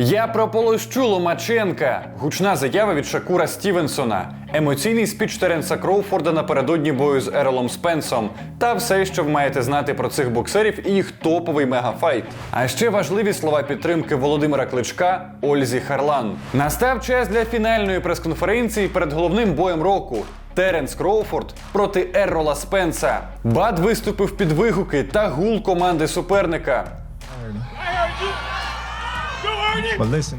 Я прополощу Ломаченка. Гучна заява від Шакура Стівенсона, емоційний спіч Теренса Кроуфорда напередодні бою з Еролом Спенсом та все, що ви маєте знати про цих боксерів і їх топовий мегафайт. А ще важливі слова підтримки Володимира Кличка Ользі Харлан. Настав час для фінальної прес-конференції перед головним боєм року. Теренс Кроуфорд проти Еррола Спенса. Бад виступив під вигуки та гул команди суперника.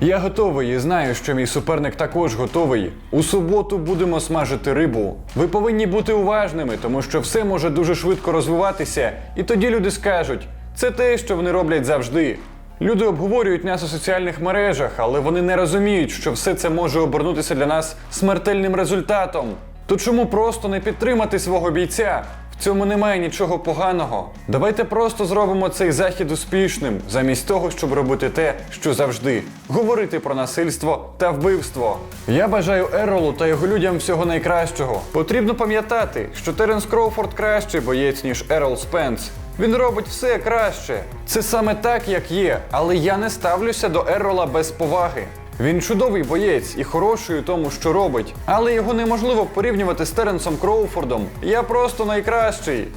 Я готовий і знаю, що мій суперник також готовий. У суботу будемо смажити рибу. Ви повинні бути уважними, тому що все може дуже швидко розвиватися, і тоді люди скажуть: це те, що вони роблять завжди. Люди обговорюють нас у соціальних мережах, але вони не розуміють, що все це може обернутися для нас смертельним результатом. То чому просто не підтримати свого бійця? Цьому немає нічого поганого. Давайте просто зробимо цей захід успішним, замість того, щоб робити те, що завжди говорити про насильство та вбивство. Я бажаю Еролу та його людям всього найкращого. Потрібно пам'ятати, що Теренс Кроуфорд кращий боєць, ніж Ерол Спенс. Він робить все краще. Це саме так, як є, але я не ставлюся до Еррола без поваги. Він чудовий боєць і хороший у тому, що робить, але його неможливо порівнювати з Теренсом Кроуфордом. Я просто найкращий.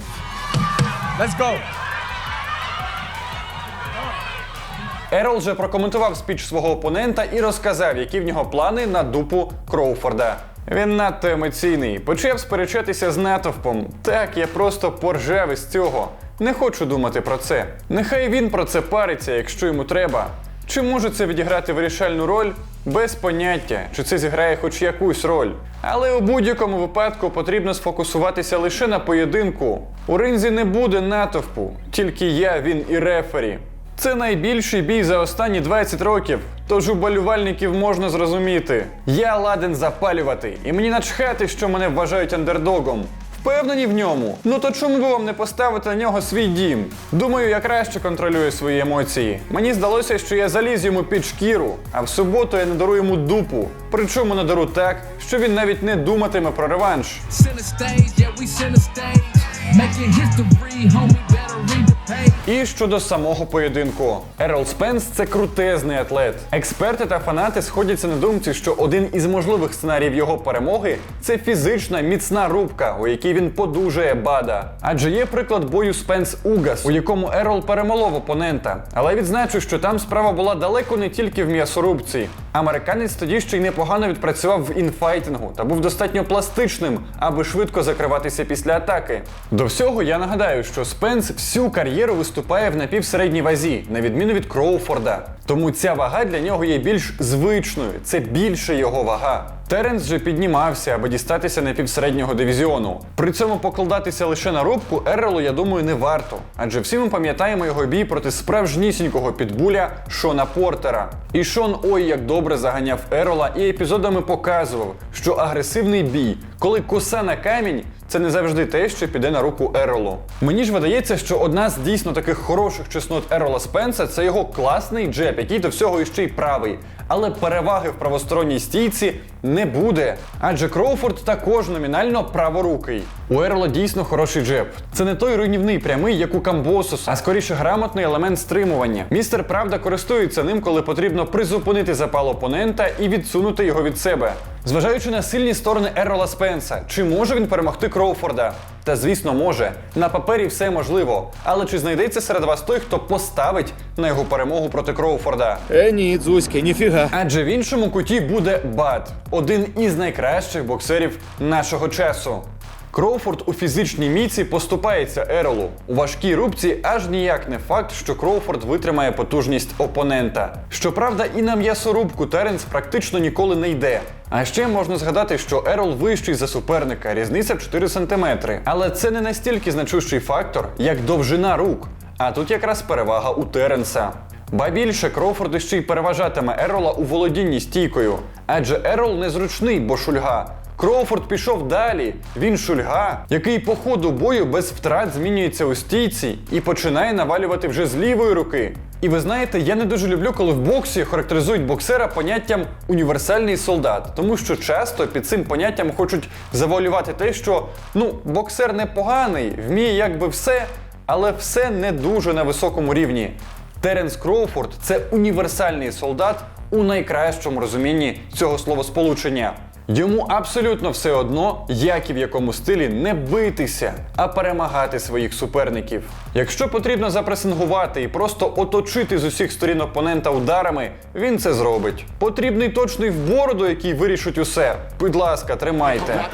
let's go. Ерол же прокоментував спіч свого опонента і розказав, які в нього плани на дупу Кроуфорда. Він надто емоційний, почав сперечатися з натовпом. Так, я просто поржав із цього. Не хочу думати про це. Нехай він про це париться, якщо йому треба. Чи може це відіграти вирішальну роль? Без поняття, чи це зіграє хоч якусь роль. Але у будь-якому випадку потрібно сфокусуватися лише на поєдинку. У ринзі не буде натовпу, тільки я, він і рефері. Це найбільший бій за останні 20 років, тож у можна зрозуміти. Я ладен запалювати, і мені начхати, що мене вважають андердогом. Впевнені в ньому? Ну то чому би вам не поставити на нього свій дім? Думаю, я краще контролюю свої емоції. Мені здалося, що я заліз йому під шкіру, а в суботу я надару йому дупу. Причому надару так, що він навіть не думатиме про реванш. І щодо самого поєдинку, Ерол Спенс це крутезний атлет. Експерти та фанати сходяться на думці, що один із можливих сценаріїв його перемоги це фізична міцна рубка, у якій він подужає бада. Адже є приклад бою Спенс Угас, у якому Ерол перемолов опонента. Але відзначу, що там справа була далеко не тільки в м'ясорубці. Американець тоді ще й непогано відпрацював в інфайтингу та був достатньо пластичним, аби швидко закриватися після атаки. До всього я нагадаю, що Спенс всю кар'єру виступає в напівсередній вазі, на відміну від Кроуфорда. Тому ця вага для нього є більш звичною, це більше його вага. Теренс же піднімався, аби дістатися напівсереднього дивізіону. При цьому покладатися лише на рубку Еррелу, я думаю, не варто. Адже всі ми пам'ятаємо його бій проти справжнісінького підбуля Шона Портера. І Шон ой як добре заганяв Еррола і епізодами показував, що агресивний бій, коли коса на камінь, це не завжди те, що піде на руку Еролу. Мені ж видається, що одна з дійсно таких хороших чеснот Ерола Спенса це його класний джеб, який до всього іще й правий. Але переваги в правосторонній стійці не буде. Адже Кроуфорд також номінально праворукий. У Ерола дійсно хороший джеб. Це не той руйнівний прямий, як у Камбосуса, а скоріше грамотний елемент стримування. Містер Правда користується ним, коли потрібно призупинити запал опонента і відсунути його від себе. Зважаючи на сильні сторони Еррола Спенса, чи може він перемогти Кроуфорда? Та звісно, може. На папері все можливо. Але чи знайдеться серед вас той, хто поставить на його перемогу проти Кроуфорда? Е, ні, дзузьки, ніфіга. Адже в іншому куті буде Бат, один із найкращих боксерів нашого часу. Кроуфорд у фізичній міці поступається Еролу. У важкій рубці аж ніяк не факт, що Кроуфорд витримає потужність опонента. Щоправда, і на м'ясорубку Теренс практично ніколи не йде. А ще можна згадати, що Ерол вищий за суперника, різниця 4 см. Але це не настільки значущий фактор, як довжина рук. А тут якраз перевага у Теренса. Ба більше Кроуфорд ще й переважатиме Ерола у володінні стійкою. Адже Ерол незручний, бо шульга. Кроуфорд пішов далі. Він шульга, який по ходу бою без втрат змінюється у стійці і починає навалювати вже з лівої руки. І ви знаєте, я не дуже люблю, коли в боксі характеризують боксера поняттям універсальний солдат, тому що часто під цим поняттям хочуть завуалювати те, що ну, боксер непоганий, вміє якби все, але все не дуже на високому рівні. Теренс Кроуфорд це універсальний солдат у найкращому розумінні цього словосполучення. Йому абсолютно все одно, як і в якому стилі не битися, а перемагати своїх суперників. Якщо потрібно запресингувати і просто оточити з усіх сторін опонента ударами, він це зробить. Потрібний точний в бороду, який вирішить усе. Будь ласка, тримайте.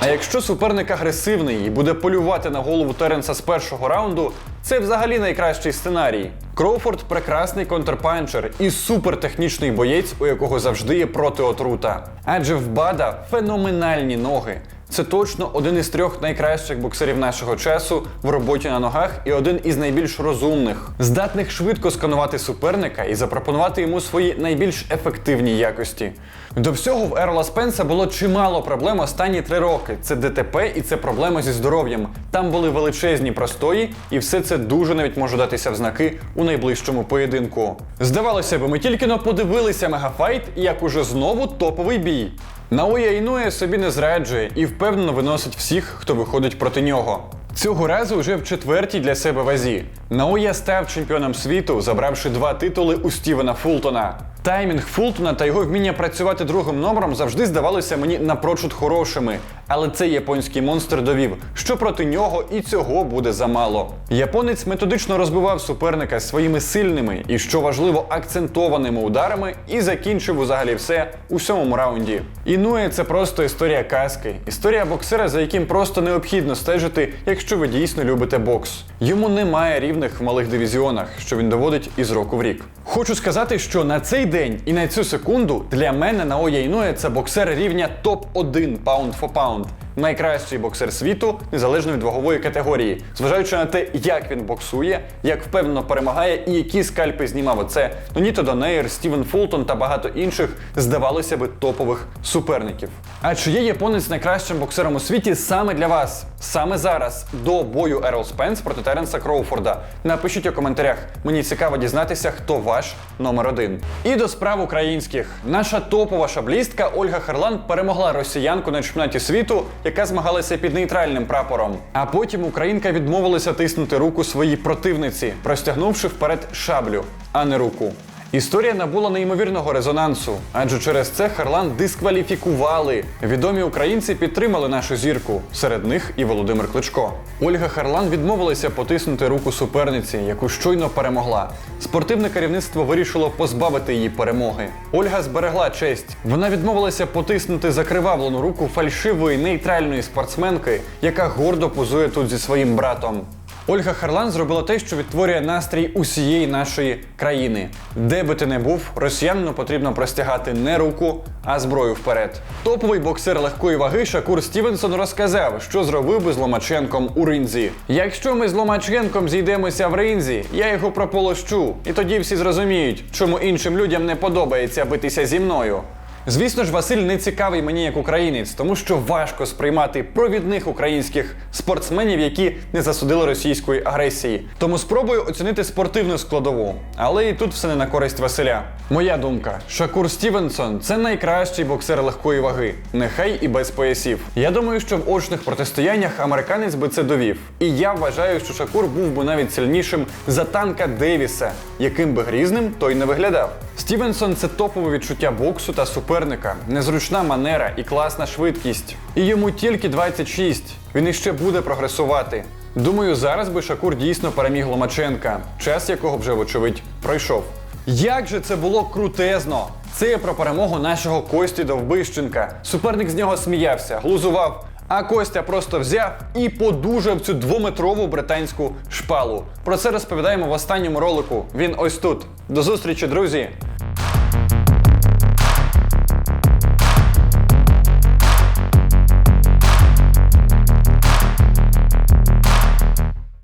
А якщо суперник агресивний і буде полювати на голову Теренса з першого раунду, це взагалі найкращий сценарій. Кроуфорд прекрасний контрпанчер і супертехнічний боєць, у якого завжди є протиотрута. Адже в Бада феноменальні ноги. Це точно один із трьох найкращих боксерів нашого часу в роботі на ногах і один із найбільш розумних, здатних швидко сканувати суперника і запропонувати йому свої найбільш ефективні якості. До всього в Ерла Спенса було чимало проблем останні три роки. Це ДТП і це проблеми зі здоров'ям. Там були величезні простої, і все це дуже навіть може датися в знаки у найближчому поєдинку. Здавалося б, ми тільки но подивилися мегафайт, як уже знову топовий бій. Наоя Інує собі не зраджує і впевнено виносить всіх, хто виходить проти нього. Цього разу вже в четвертій для себе вазі. Наоя став чемпіоном світу, забравши два титули у Стівена Фултона. Таймінг Фултона та його вміння працювати другим номером завжди здавалося мені напрочуд хорошими. Але цей японський монстр довів, що проти нього і цього буде замало. Японець методично розбивав суперника своїми сильними і, що важливо, акцентованими ударами і закінчив взагалі все у сьомому раунді. Інує це просто історія казки, історія боксера, за яким просто необхідно стежити, якщо ви дійсно любите бокс. Йому немає рівних в малих дивізіонах, що він доводить із року в рік. Хочу сказати, що на цей день і на цю секунду для мене Наоя Інує це боксер рівня топ-1 паунд фо паунд. month Найкращий боксер світу незалежно від вагової категорії, зважаючи на те, як він боксує, як впевнено перемагає і які скальпи знімав оце Ноніто Донейр, Стівен Фултон та багато інших, здавалося би, топових суперників. А чи є японець найкращим боксером у світі саме для вас? Саме зараз, до бою Ерол Спенс проти Теренса Кроуфорда. Напишіть у коментарях. Мені цікаво дізнатися, хто ваш номер один. І до справ українських. Наша топова шаблістка Ольга Харлан перемогла росіянку на чемпіонаті світу, яка змагалася під нейтральним прапором. А потім українка відмовилася тиснути руку своїй противниці, простягнувши вперед шаблю, а не руку. Історія набула неймовірного резонансу, адже через це Харлан дискваліфікували. Відомі українці підтримали нашу зірку, серед них і Володимир Кличко. Ольга Харлан відмовилася потиснути руку суперниці, яку щойно перемогла. Спортивне керівництво вирішило позбавити її перемоги. Ольга зберегла честь. Вона відмовилася потиснути закривавлену руку фальшивої нейтральної спортсменки, яка гордо позує тут зі своїм братом. Ольга Харлан зробила те, що відтворює настрій усієї нашої країни. Де би ти не був, росіянину потрібно простягати не руку, а зброю вперед. Топовий боксер легкої ваги Шакур Стівенсон розказав, що зробив би з Ломаченком у ринзі. Якщо ми з Ломаченком зійдемося в ринзі, я його прополощу, і тоді всі зрозуміють, чому іншим людям не подобається битися зі мною. Звісно ж, Василь не цікавий мені як українець, тому що важко сприймати провідних українських спортсменів, які не засудили російської агресії. Тому спробую оцінити спортивну складову. Але і тут все не на користь Василя. Моя думка: Шакур Стівенсон це найкращий боксер легкої ваги, нехай і без поясів. Я думаю, що в очних протистояннях американець би це довів. І я вважаю, що Шакур був би навіть сильнішим за танка Девіса, яким би грізним той не виглядав. Стівенсон це топове відчуття боксу та суперника, незручна манера і класна швидкість. І йому тільки 26. Він іще буде прогресувати. Думаю, зараз би Шакур дійсно переміг Ломаченка, час якого вже, вочевидь, пройшов. Як же це було крутезно! Це про перемогу нашого Кості Довбищенка. Суперник з нього сміявся, глузував. А Костя просто взяв і подужав цю двометрову британську шпалу. Про це розповідаємо в останньому ролику. Він ось тут. До зустрічі, друзі!